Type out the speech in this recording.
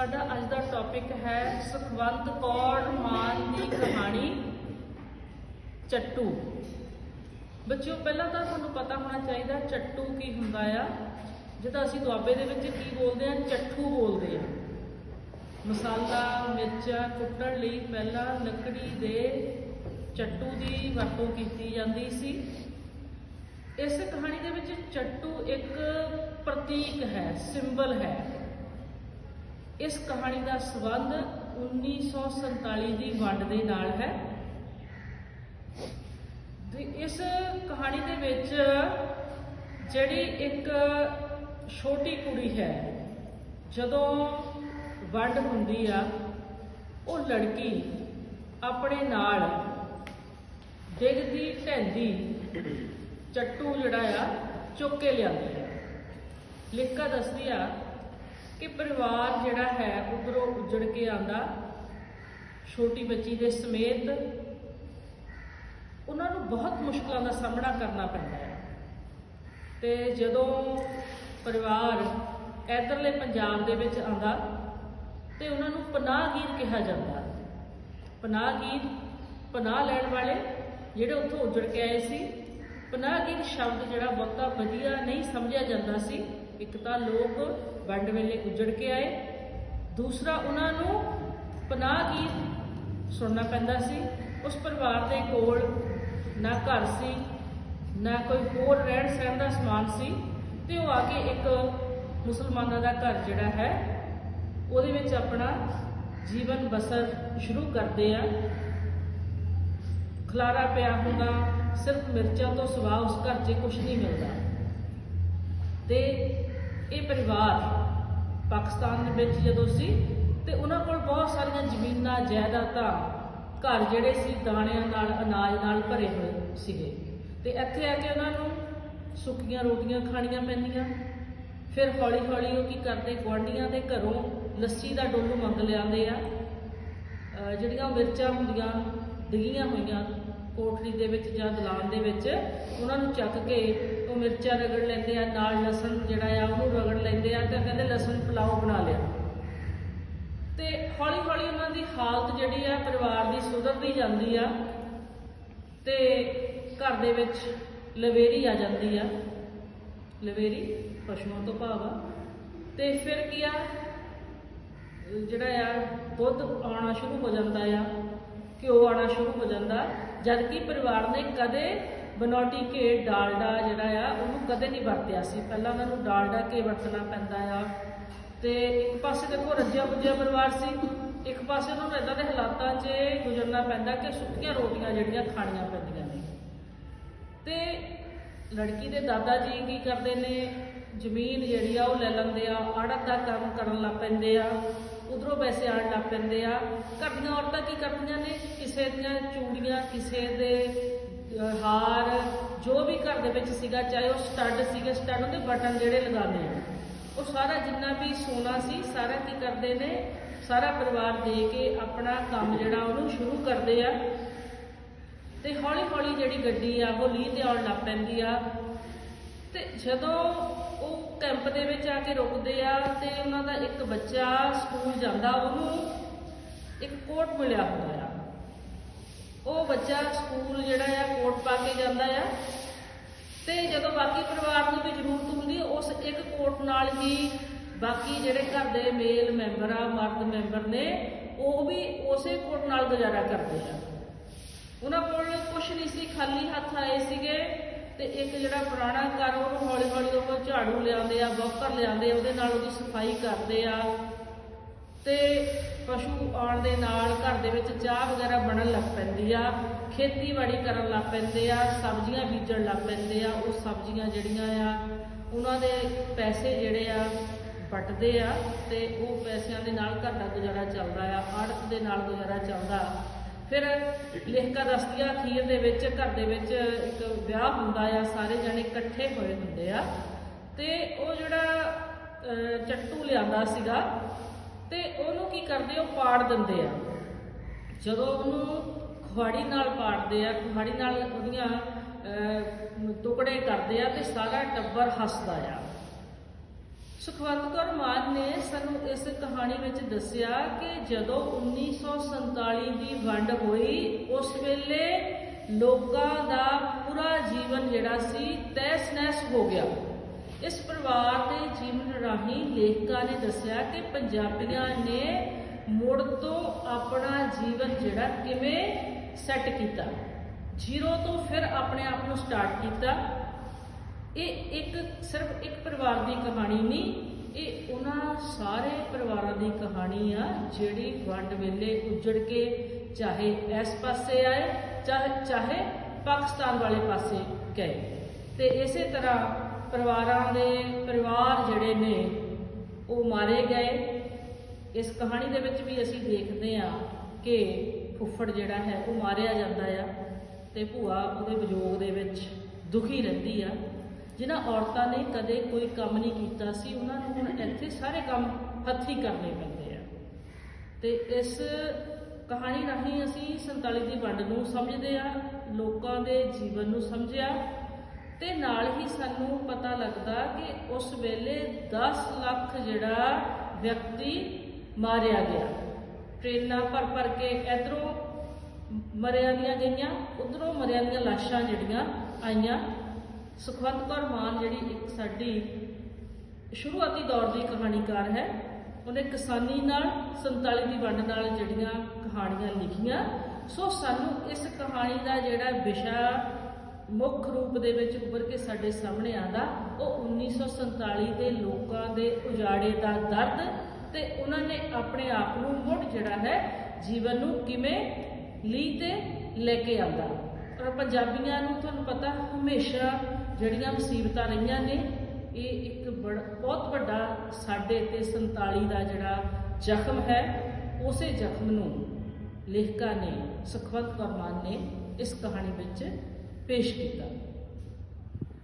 ਸਾਡਾ ਅੱਜ ਦਾ ਟੌਪਿਕ ਹੈ ਸੁਖਵੰਤ ਕੌਰ ਮਾਨ ਦੀ ਕਹਾਣੀ ਚੱਟੂ। ਬੱਚਿਓ, ਪਹਿਲਾਂ ਤਾਂ ਤੁਹਾਨੂੰ ਪਤਾ ਹੋਣਾ ਚਾਹੀਦਾ ਚੱਟੂ ਕੀ ਹੁੰਦਾ ਆ। ਜਿਹਦਾ ਅਸੀਂ ਦੁਆਬੇ ਦੇ ਵਿੱਚ ਕੀ ਬੋਲਦੇ ਆ, ਚੱਠੂ ਬੋਲਦੇ ਆ। ਮਸਾਲਾ, ਮਿਰਚਾਂ ਕੁੱਟਣ ਲਈ ਪਹਿਲਾਂ ਲੱਕੜੀ ਦੇ ਚੱਟੂ ਦੀ ਵਰਤੋਂ ਕੀਤੀ ਜਾਂਦੀ ਸੀ। ਇਸ ਕਹਾਣੀ ਦੇ ਵਿੱਚ ਚੱਟੂ ਇੱਕ ਪ੍ਰਤੀਕ ਹੈ, ਸਿੰਬਲ ਹੈ। ਇਸ ਕਹਾਣੀ ਦਾ ਸੰਬੰਧ 1947 ਦੀ ਵੰਡ ਦੇ ਨਾਲ ਹੈ। ਤੇ ਇਸ ਕਹਾਣੀ ਦੇ ਵਿੱਚ ਜਿਹੜੀ ਇੱਕ ਛੋਟੀ ਕੁੜੀ ਹੈ, ਜਦੋਂ ਵੰਡ ਹੁੰਦੀ ਆ, ਉਹ ਲੜਕੀ ਆਪਣੇ ਨਾਲ ਡਿੱਗਦੀ ਢਹਿੰਦੀ ਚੱਟੂ ਜਿਹੜਾ ਆ, ਚੁੱਕ ਕੇ ਲਿਆਉਂਦੀ ਹੈ। ਲਿਖਾ ਦੱਸਦੀ ਆ ਕਿ ਪਰਿਵਾਰ ਜਿਹੜਾ ਹੈ ਉਧਰੋਂ ਉੱਜੜ ਕੇ ਆਂਦਾ ਛੋਟੀ ਬੱਚੀ ਦੇ ਸਮੇਤ ਉਹਨਾਂ ਨੂੰ ਬਹੁਤ ਮੁਸ਼ਕਲਾਂ ਦਾ ਸਾਹਮਣਾ ਕਰਨਾ ਪੈਂਦਾ ਹੈ। ਤੇ ਜਦੋਂ ਪਰਿਵਾਰ ਇਧਰਲੇ ਪੰਜਾਬ ਦੇ ਵਿੱਚ ਆਂਦਾ ਤੇ ਉਹਨਾਂ ਨੂੰ ਪਨਾਹਗੀਰ ਕਿਹਾ ਜਾਂਦਾ। ਪਨਾਹਗੀਰ, ਪਨਾਹ ਲੈਣ ਵਾਲੇ ਜਿਹੜੇ ਉੱਥੋਂ ਉੱਜੜ ਕੇ ਆਏ ਸੀ, ਪਨਾਹਗੀਰ ਸ਼ਬਦ ਜਿਹੜਾ ਬਹੁਤਾ ਵਧੀਆ ਨਹੀਂ ਸਮਝਿਆ ਜਾਂਦਾ ਸੀ। ਇੱਕ ਤਾਂ ਲੋਕ ਵੰਡ ਵੇਲੇ ਉੱਜੜ ਕੇ ਆਏ। ਦੂਸਰਾ ਉਹਨਾਂ ਨੂੰ ਪਨਾਹਗੀਰ ਸੁਣਨਾ ਪੈਂਦਾ ਸੀ। ਉਸ ਪਰਿਵਾਰ ਦੇ ਕੋਲ ਨਾ ਘਰ ਸੀ, ਨਾ ਕੋਈ ਹੋਰ ਰਹਿਣ ਸਹਿਣ ਦਾ ਸਮਾਨ ਸੀ ਤੇ ਉਹ ਆ ਕੇ ਇੱਕ ਮੁਸਲਮਾਨਾਂ ਦਾ ਘਰ ਜਿਹੜਾ ਹੈ, ਉਹਦੇ ਵਿੱਚ ਆਪਣਾ ਜੀਵਨ ਬਸਰ ਸ਼ੁਰੂ ਕਰਦੇ ਆ। ਖਲਾਰਾ ਪਿਆ ਹੁੰਦਾ, ਸਿਰਫ ਮਿਰਚਾਂ ਤੋਂ ਸਿਵਾ ਉਸ ਘਰ 'ਚ ਕੁਝ ਨਹੀਂ ਮਿਲਦਾ। ਤੇ ਇਹ ਪਰਿਵਾਰ ਪਾਕਿਸਤਾਨ ਦੇ ਵਿੱਚ ਜਦੋਂ ਸੀ, ਤੇ ਉਹਨਾਂ ਕੋਲ ਬਹੁਤ ਸਾਰੀਆਂ ਜ਼ਮੀਨਾਂ, ਜਾਇਦਾਦਾਂ ਘਰ ਜਿਹੜੇ ਸੀ, ਦਾਣਿਆਂ ਨਾਲ, ਅਨਾਜ ਨਾਲ ਭਰੇ ਹੋਏ ਸੀਗੇ। ਤੇ ਇੱਥੇ ਆ ਕੇ ਉਹਨਾਂ ਨੂੰ ਸੁੱਕੀਆਂ ਰੋਟੀਆਂ ਖਾਣੀਆਂ ਪੈਂਦੀਆਂ। ਫਿਰ ਹੌਲੀ ਹੌਲੀ ਉਹ ਕੀ ਕਰਦੇ, ਗੁਆਂਢੀਆਂ ਦੇ ਘਰੋਂ ਲੱਸੀ ਦਾ ਡੋਲੂ ਮੰਗ ਲਿਆਉਂਦੇ ਆ। ਜਿਹੜੀਆਂ ਮਿਰਚਾਂ ਹੁੰਦੀਆਂ ਡਿੱਗੀਆਂ ਹੋਈਆਂ ਕੋਠੜੀ ਦੇ ਵਿੱਚ ਜਾਂ ਦਲਾਨ ਦੇ ਵਿੱਚ, ਉਹਨਾਂ ਨੂੰ ਚੱਕ ਕੇ ਉਹ ਮਿਰਚਾਂ ਰਗੜ ਲੈਂਦੇ ਆ, ਨਾਲ ਲਸਣ ਜਿਹੜਾ ਆ ਉਹਨੂੰ ਰਗੜ ਲੈਂਦੇ ਆ, ਤਾਂ ਕਹਿੰਦੇ ਲਸਣ ਪੁਲਾਓ ਬਣਾ ਲਿਆ। ਤੇ ਹੌਲੀ ਹੌਲੀ ਉਹਨਾਂ ਦੀ ਹਾਲਤ ਜਿਹੜੀ ਆ, ਪਰਿਵਾਰ ਦੀ ਸੁਧਰਦੀ ਜਾਂਦੀ ਆ ਤੇ ਘਰ ਦੇ ਵਿੱਚ ਲਵੇਰੀ ਆ ਜਾਂਦੀ ਆ। ਲਵੇਰੀ, ਪਸ਼ੂਆਂ ਤੋਂ ਭਾਵ ਆ। ਤੇ ਫਿਰ ਕੀ ਆ, ਜਿਹੜਾ ਆ, ਦੁੱਧ ਆਉਣਾ ਸ਼ੁਰੂ ਹੋ ਜਾਂਦਾ ਆ, ਘਿਓ ਆਉਣਾ ਸ਼ੁਰੂ ਹੋ ਜਾਂਦਾ। ਜਦ ਕਿ ਪਰਿਵਾਰ ਨੇ ਕਦੇ ਬਨੌਟੀ ਘੇ ਡਾਲਡਾ ਜਿਹੜਾ ਆ, ਉਹਨੂੰ ਕਦੇ ਨਹੀਂ ਵਰਤਿਆ ਸੀ। ਪਹਿਲਾਂ ਉਹਨਾਂ ਨੂੰ ਡਾਲਡਾ ਘੇ ਵਰਤਣਾ ਪੈਂਦਾ ਆ। ਤੇ ਇੱਕ ਪਾਸੇ ਦੇਖੋ ਰੱਜਿਆ ਪੁੱਜਿਆ ਪਰਿਵਾਰ ਸੀ। ਇੱਕ ਪਾਸੇ ਉਹਨਾਂ ਨੂੰ ਇਦਾਂ ਦੇ ਹਾਲਾਤਾਂ 'ਚ ਗੁਜ਼ਰਨਾ ਪੈਂਦਾ ਕਿ ਸੁੱਕੀਆਂ ਰੋਟੀਆਂ ਜਿਹੜੀਆਂ ਖਾਣੀਆਂ ਪੈਂਦੀਆਂ ਨੇ। ਤੇ ਲੜਕੀ ਦੇ ਦਾਦਾ ਜੀ ਕੀ ਕਰਦੇ ਨੇ? ਜ਼ਮੀਨ ਜਿਹੜੀ ਆ ਉਹ ਲੈ ਲੈਂਦੇ ਆ, ਆੜਤ ਦਾ ਕੰਮ ਕਰਨ ਲੱਗ ਪੈਂਦੇ ਆ। ਉਧਰੋਂ ਪੈਸੇ ਆਣ ਲੱਗ ਪੈਂਦੇ ਆ। ਘਰ ਦੀਆਂ ਔਰਤਾਂ ਕੀ ਕਰਦੀਆਂ ਨੇ? ਕਿਸੇ ਦੀਆਂ ਚੂੜੀਆਂ, ਕਿਸੇ ਦੇ ਹਾਰ, ਜੋ ਵੀ ਘਰ ਦੇ ਵਿੱਚ ਸੀਗਾ, ਚਾਹੇ ਉਹ ਸਟੱਡ ਸੀਗੇ, ਸਟੱਡ ਉਹਦੇ ਬਟਨ ਜਿਹੜੇ ਲਗਾਉਂਦੇ ਆ। ਉਹ ਸਾਰਾ ਜਿੰਨਾ ਵੀ ਸੋਨਾ ਸੀ, ਸਾਰਾ ਕੀ ਕਰਦੇ ਨੇ? ਸਾਰਾ ਪਰਿਵਾਰ ਦੇ ਕੇ ਆਪਣਾ ਕੰਮ ਜਿਹੜਾ ਉਹਨੂੰ ਸ਼ੁਰੂ ਕਰਦੇ ਆ। ਤੇ ਹੌਲੀ ਹੌਲੀ ਜਿਹੜੀ ਗੱਡੀ ਆ, ਉਹ ਲੀਹ ਤੇ ਆਉਣ ਲੱਗ ਪੈਂਦੀ ਆ। ਤੇ ਜਦੋਂ ਉਹ ਕੈਂਪ ਦੇ ਵਿੱਚ ਆ ਕੇ ਰੁਕਦੇ ਆ ਤੇ ਉਹਨਾਂ ਦਾ ਇੱਕ ਬੱਚਾ ਸਕੂਲ ਜਾਂਦਾ, ਉਹਨੂੰ ਇੱਕ ਕੋਟ ਮਿਲਿਆ ਹੁੰਦਾ ਆ। ਉਹ ਬੱਚਾ ਸਕੂਲ ਜਿਹੜਾ ਆ, ਕੋਟ ਪਾ ਕੇ ਜਾਂਦਾ ਆ ਤੇ ਜਦੋਂ ਬਾਕੀ ਪਰਿਵਾਰ ਨੂੰ ਵੀ ਜ਼ਰੂਰਤ ਹੁੰਦੀ, ਉਸ ਇੱਕ ਕੋਟ ਨਾਲ ਹੀ ਬਾਕੀ ਜਿਹੜੇ ਘਰ ਦੇ ਮੇਲ ਮੈਂਬਰ ਆ, ਮਰਦ ਮੈਂਬਰ ਨੇ, ਉਹ ਵੀ ਉਸੇ ਕੋਟ ਨਾਲ ਗੁਜ਼ਾਰਾ ਕਰਦੇ ਆ। ਉਹਨਾਂ ਕੋਲ ਕੁਝ ਨਹੀਂ ਸੀ, ਖਾਲੀ ਹੱਥ ਆਏ ਸੀਗੇ। ਤੇ ਇੱਕ ਜਿਹੜਾ ਪੁਰਾਣਾ ਘਰ ਉਹਨੂੰ ਹੌਲੀ ਹੌਲੀ ਉਹ ਝਾੜੂ ਲਿਆਉਂਦੇ ਆ, ਬੋਕਰ ਲਿਆਉਂਦੇ ਉਹਦੇ ਨਾਲ ਉਹਦੀ ਸਫ਼ਾਈ ਕਰਦੇ ਆ। ਤੇ ਪਸ਼ੂ ਆਉਣ ਦੇ ਨਾਲ ਘਰ ਦੇ ਵਿੱਚ ਚਾਹ ਵਗੈਰਾ ਬਣਨ ਲੱਗ ਪੈਂਦੀ ਆ, ਖੇਤੀਬਾੜੀ ਕਰਨ ਲੱਗ ਪੈਂਦੇ ਆ, ਸਬਜ਼ੀਆਂ ਬੀਜਣ ਲੱਗ ਪੈਂਦੇ ਆ, ਉਹ ਸਬਜ਼ੀਆਂ ਜਿਹੜੀਆਂ ਆ, ਉਹਨਾਂ ਦੇ ਪੈਸੇ ਜਿਹੜੇ ਆ ਵੱਟਦੇ ਆ ਤੇ ਉਹ ਪੈਸਿਆਂ ਦੇ ਨਾਲ ਘਰ ਦਾ ਗੁਜ਼ਾਰਾ ਚੱਲਦਾ ਆ, ਆੜਤ ਦੇ ਨਾਲ ਗੁਜ਼ਾਰਾ ਚੱਲਦਾ। ਫਿਰ ਲੇਖਕਾ ਦੱਸਦੀ ਆ ਅਖੀਰ ਦੇ ਵਿੱਚ, ਘਰ ਦੇ ਵਿੱਚ ਇੱਕ ਵਿਆਹ ਹੁੰਦਾ ਆ, ਸਾਰੇ ਜਣੇ ਇਕੱਠੇ ਹੋਏ ਹੁੰਦੇ ਆ। ਤੇ ਉਹ ਜਿਹੜਾ ਚੱਟੂ ਲਿਆਂਦਾ ਸੀਗਾ, ਤੇ ਉਹਨੂੰ ਕੀ ਕਰਦੇ, ਉਹ ਪਾੜ ਦਿੰਦੇ ਆ। ਜਦੋਂ ਉਹਨੂੰ ਖੁਹਾੜੀ ਨਾਲ ਪਾੜਦੇ ਆ, ਖੁਹਾੜੀ ਨਾਲ ਉਹਦੀਆਂ ਟੁਕੜੇ ਕਰਦੇ ਆ ਤੇ ਸਾਰਾ ਟੱਬਰ ਹੱਸਦਾ ਆ। ਸੁਖਵੰਤ ਕੌਰ ਮਾਨ ਨੇ ਸਾਨੂੰ ਇਸ ਕਹਾਣੀ ਵਿੱਚ ਦੱਸਿਆ ਕਿ ਜਦੋਂ 1947 ਦੀ ਵੰਡ ਹੋਈ, ਉਸ ਵੇਲੇ ਲੋਕਾਂ ਦਾ ਪੂਰਾ ਜੀਵਨ ਜਿਹੜਾ ਸੀ, ਤਹਿਸ-ਨਹਿਸ ਹੋ ਗਿਆ। ਇਸ ਪਰਿਵਾਰ ਦੇ ਜੀਵਨ ਰਾਹੀਂ ਲੇਖਕਾਂ ਨੇ ਦੱਸਿਆ ਕਿ ਪੰਜਾਬੀਆਂ ਨੇ ਮੁੜ ਤੋਂ ਆਪਣਾ ਜੀਵਨ ਜਿਹੜਾ ਕਿਵੇਂ ਸੈੱਟ ਕੀਤਾ। ਜ਼ੀਰੋ ਤੋਂ ਫਿਰ ਆਪਣੇ ਆਪ ਨੂੰ ਸਟਾਰਟ ਕੀਤਾ। ਇਹ ਇੱਕ ਸਿਰਫ ਇੱਕ ਪਰਿਵਾਰ ਦੀ ਕਹਾਣੀ ਨਹੀਂ, ਇਹ ਉਹਨਾਂ ਸਾਰੇ ਪਰਿਵਾਰਾਂ ਦੀ ਕਹਾਣੀ ਆ ਜਿਹੜੀ ਵੰਡ ਵੇਲੇ ਉੱਜੜ ਕੇ ਚਾਹੇ ਇਸ ਪਾਸੇ ਆਏ, ਚਾਹੇ ਚਾਹੇ ਪਾਕਿਸਤਾਨ ਵਾਲੇ ਪਾਸੇ ਗਏ। ਤੇ ਇਸੇ ਤਰ੍ਹਾਂ ਪਰਿਵਾਰਾਂ ਦੇ ਪਰਿਵਾਰ ਜਿਹੜੇ ਨੇ, ਉਹ ਮਾਰੇ ਗਏ। ਇਸ ਕਹਾਣੀ ਦੇ ਵਿੱਚ ਵੀ ਅਸੀਂ ਦੇਖਦੇ ਆ ਕਿ ਫੁੱਫੜ ਜਿਹੜਾ ਹੈ, ਉਹ ਮਾਰਿਆ ਜਾਂਦਾ ਆ ਤੇ ਭੂਆ ਉਹਦੇ ਵਿਯੋਗ ਦੇ ਵਿੱਚ ਦੁਖੀ ਰਹਿੰਦੀ ਆ। ਜਿਨ੍ਹਾਂ ਔਰਤਾਂ ਨੇ ਕਦੇ ਕੋਈ ਕੰਮ ਨਹੀਂ ਕੀਤਾ ਸੀ, ਉਹਨਾਂ ਨੂੰ ਹੁਣ ਇੱਥੇ ਸਾਰੇ ਕੰਮ ਹੱਥੀਂ ਕਰਨੇ ਪੈਂਦੇ ਆ। ਤੇ ਇਸ ਕਹਾਣੀ ਰਾਹੀਂ ਅਸੀਂ 47 ਦੀ ਵੰਡ ਨੂੰ ਸਮਝਦੇ ਆ, ਲੋਕਾਂ ਦੇ ਜੀਵਨ ਨੂੰ ਸਮਝਿਆ ਤੇ ਨਾਲ ਹੀ ਸਾਨੂੰ ਪਤਾ ਲੱਗਦਾ ਕਿ ਉਸ ਵੇਲੇ 10 ਲੱਖ ਜਿਹੜਾ ਵਿਅਕਤੀ ਮਾਰਿਆ ਗਿਆ। ਟ੍ਰੇਨਾਂ ਭਰ ਭਰ ਕੇ ਇਧਰੋਂ ਮਰਿਆਂ ਦੀਆਂ ਗਈਆਂ, ਉਧਰੋਂ ਮਰਿਆਂ ਦੀਆਂ ਲਾਸ਼ਾਂ ਜਿਹੜੀਆਂ ਆਈਆਂ। ਸੁਖਵੰਤ ਕੌਰ ਮਾਨ ਜਿਹੜੀ ਇੱਕ ਸਾਡੀ ਸ਼ੁਰੂਆਤੀ ਦੌਰ ਦੀ ਕਹਾਣੀਕਾਰ ਹੈ, ਉਹਨੇ ਕਿਸਾਨੀ ਨਾਲ 47 ਦੀ ਵੰਡ ਨਾਲ ਜਿਹੜੀਆਂ ਕਹਾਣੀਆਂ ਲਿਖੀਆਂ। ਸੋ ਸਾਨੂੰ ਇਸ ਕਹਾਣੀ ਦਾ ਜਿਹੜਾ ਵਿਸ਼ਾ ਮੁੱਖ ਰੂਪ ਦੇ ਵਿੱਚ ਉੱਭਰ ਕੇ ਸਾਡੇ ਸਾਹਮਣੇ ਆਂਦਾ ਉਹ 1947 ਦੇ ਲੋਕਾਂ ਦੇ ਉਜਾੜੇ ਦਾ ਦਰਦ ਤੇ ਉਹਨਾਂ ਨੇ ਆਪਣੇ ਆਪ ਨੂੰ ਮੁੜ ਜਿਹੜਾ ਹੈ, ਜੀਵਨ ਨੂੰ ਕਿਵੇਂ ਲਈ ਤੇ ਲੈ ਕੇ ਆਂਦਾ ਔਰ ਪੰਜਾਬੀਆਂ ਨੂੰ ਤੁਹਾਨੂੰ ਪਤਾ, ਹਮੇਸ਼ਾ ਜਿਹੜੀਆਂ ਮੁਸੀਬਤਾਂ ਰਹੀਆਂ ਨੇ, ਇਹ ਇੱਕ ਬੜਾ, ਬਹੁਤ ਵੱਡਾ ਸਾਡੇ ਤੇ 47 ਦਾ ਜਿਹੜਾ ਜ਼ਖਮ ਹੈ, ਉਸੇ ਜ਼ਖਮ ਨੂੰ ਲੇਖਕਾਂ ਨੇ, ਸੁਖਵੰਤ ਕੌਰ ਮਾਨ ਨੇ ਇਸ ਕਹਾਣੀ ਵਿੱਚ ਪੇਸ਼ ਕੀਤਾ।